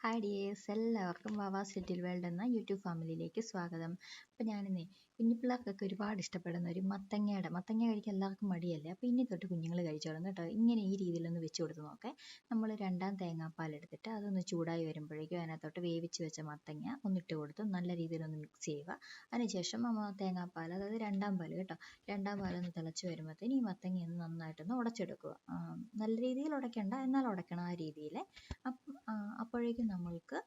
Hi dears എല്ലാവർക്കും വവാസ് സിറ്റിൽ world എന്ന YouTube ഫാമിലിയിലേക്ക് സ്വാഗതം. അപ്പോൾ ഞാനിന്നേ കുഞ്ഞു പിള്ളേർക്കൊക്കെ ഒരുപാട് ഇഷ്ടപ്പെടുന്ന ഒരു മത്തങ്ങയുടെ മത്തങ്ങ കഴിക്കാൻ എല്ലാവർക്കും മടിയല്ലേ? അപ്പോൾ ഇനി തൊട്ട് കുഞ്ഞുങ്ങൾ കഴിച്ചോളും കേട്ടോ. ഇങ്ങനെ ഈ രീതിയിലൊന്ന് വെച്ച് കൊടുത്ത് നോക്കേ. നമ്മൾ രണ്ടാം തേങ്ങാപ്പാൽ എടുത്തിട്ട് അതൊന്ന് ചൂടായി വരുമ്പോഴേക്കും അതിനകത്തോട്ട് വേവിച്ച് വെച്ച മത്തങ്ങ ഒന്നിട്ട് കൊടുത്ത് നല്ല രീതിയിലൊന്ന് മിക്സ് ചെയ്യുക. അതിനുശേഷം നമ്മൾ തേങ്ങാപ്പാൽ അതായത് രണ്ടാം പാൽ കേട്ടോ. രണ്ടാം പാലൊന്ന് തിളച്ച് വരുമ്പോഴത്തേന് ഈ മത്തങ്ങ ഒന്ന് നന്നായിട്ടൊന്ന് ഉടച്ചെടുക്കുക. നല്ല രീതിയിൽ ഉടയ്ക്കണ്ട. എന്നാൽ ഉടയ്ക്കണം ആ രീതിയിൽ അപ്പോഴേക്കും നമ്മൾക്ക്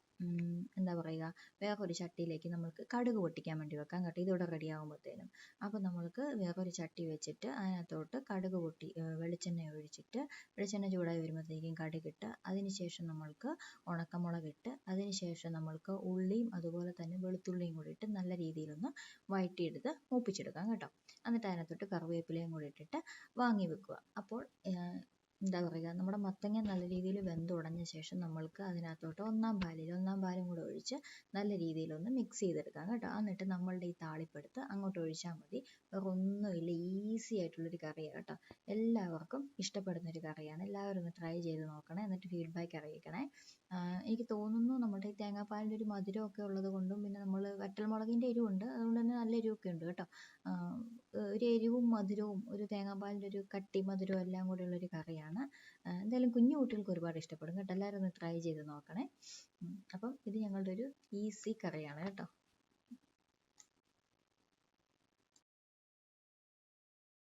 എന്താ പറയുക വേറൊരു ചട്ടിയിലേക്ക് നമ്മൾക്ക് കടുക് പൊട്ടിക്കാൻ വേണ്ടി വെക്കാം കേട്ടോ. ഇതിവിടെ റെഡി ആകുമ്പോഴത്തേനും അപ്പോൾ നമ്മൾക്ക് വേറൊരു ചട്ടി വെച്ചിട്ട് അതിനകത്തോട്ട് കടുക് പൊട്ടി വെളിച്ചെണ്ണ ഒഴിച്ചിട്ട് വെളിച്ചെണ്ണ ചൂടായി വരുമ്പോഴത്തേക്കും കടുകിട്ട് അതിന് ശേഷം നമ്മൾക്ക് ഉണക്കമുളക് ഇട്ട് അതിന് ശേഷം നമ്മൾക്ക് ഉള്ളിയും അതുപോലെ തന്നെ വെളുത്തുള്ളിയും കൂടി ഇട്ട് നല്ല രീതിയിലൊന്ന് വഴറ്റിയെടുത്ത് മൂപ്പിച്ചെടുക്കാം കേട്ടോ. എന്നിട്ട് അതിനകത്തോട്ട് കറിവേപ്പിലയും കൂടി ഇട്ടിട്ട് വാങ്ങി വെക്കുക. അപ്പോൾ എന്താ പറയുക നമ്മുടെ മത്തങ്ങ നല്ല രീതിയിൽ വെന്തുടഞ്ഞ ശേഷം നമ്മൾക്ക് അതിനകത്തോട്ട് ഒന്നാം പാലിൽ ഒന്നാം പാലും കൂടെ ഒഴിച്ച് നല്ല രീതിയിലൊന്ന് മിക്സ് ചെയ്തെടുക്കാം കേട്ടോ. എന്നിട്ട് നമ്മളുടെ ഈ താളിപ്പെടുത്ത് അങ്ങോട്ട് ഒഴിച്ചാൽ മതി. ഒന്നുമില്ല ഈസി ആയിട്ടുള്ളൊരു കറിയാണ് കേട്ടോ. എല്ലാവർക്കും ഇഷ്ടപ്പെടുന്ന ഒരു കറിയാണ്. എല്ലാവരും ഒന്ന് ട്രൈ ചെയ്ത് നോക്കണേ എന്നിട്ട് ഫീഡ്ബാക്ക് അറിയിക്കണേ. എനിക്ക് തോന്നുന്നു നമ്മുടെ ഈ തേങ്ങാപ്പാലിന്റെ ഒരു മധുരമൊക്കെ ഉള്ളത് കൊണ്ടും പിന്നെ നമ്മൾ വറ്റൽമുളകിന്റെ എരിവുണ്ട് അതുകൊണ്ട് തന്നെ നല്ല എരിവൊക്കെ ഉണ്ട് കേട്ടോ. ഒരു എരിവും മധുരവും ഒരു തേങ്ങാപ്പാലിന്റെ ഒരു കട്ടി മധുരവും എല്ലാം കൂടെ ഉള്ളൊരു കറിയാണ്. എന്തായാലും കുഞ്ഞു കുട്ടികൾക്ക് ഒരുപാട് ഇഷ്ടപ്പെടും കേട്ടോ. എല്ലാവരും ഒന്ന് ട്രൈ ചെയ്ത് നോക്കണേ. അപ്പം ഇത് ഞങ്ങളുടെ ഒരു ഈസി കറിയാണ് കേട്ടോ.